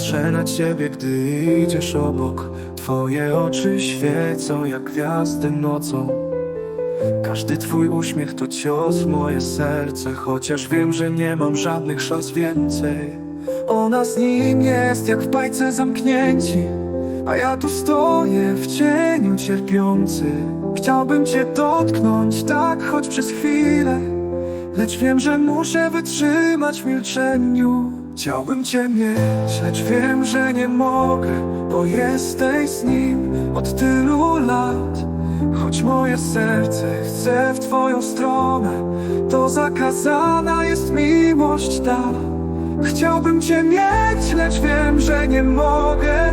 Patrzę na ciebie, gdy idziesz obok. Twoje oczy świecą jak gwiazdy nocą. Każdy twój uśmiech to cios w moje serce Chociaż wiem, że nie mam żadnych szans więcej. Ona z nim jest jak w bajce zamknięci A ja tu stoję w cieniu cierpiący. Chciałbym cię dotknąć tak choć przez chwilę Lecz wiem, że muszę wytrzymać w milczeniu Chciałbym cię mieć, lecz wiem, że nie mogę Bo jesteś z nim od tylu lat. Choć moje serce chce w twoją stronę To zakazana jest miłość ta. Chciałbym cię mieć, lecz wiem, że nie mogę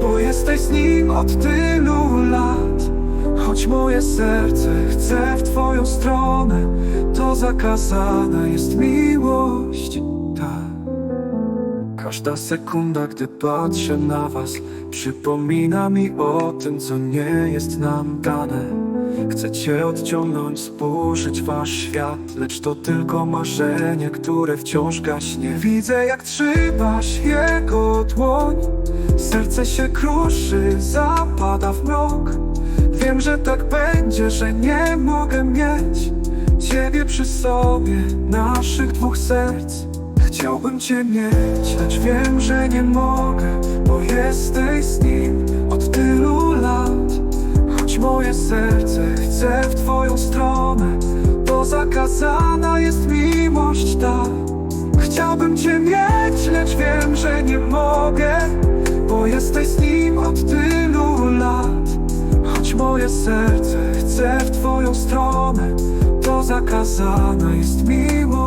Bo jesteś z nim od tylu lat. Choć moje serce chce w twoją stronę To zakazana jest miłość ta Każda sekunda, gdy patrzę na was Przypomina mi o tym, co nie jest nam dane. Chcę cię odciągnąć, spojrzeć wasz świat Lecz to tylko marzenie, które wciąż gaśnie. Widzę jak trzymasz jego dłoń. Serce się kruszy, zapada w mrok. Wiem, że tak będzie, że nie mogę mieć Ciebie przy sobie, naszych dwóch serc Chciałbym cię mieć, lecz wiem, że nie mogę Bo jesteś z nim od tylu lat. Choć moje serce chce w twoją stronę To zakazana jest miłość ta. Chciałbym cię mieć, lecz wiem, że nie mogę Bo jesteś z nim od tylu lat. Choć moje serce chce w twoją stronę To zakazana jest miłość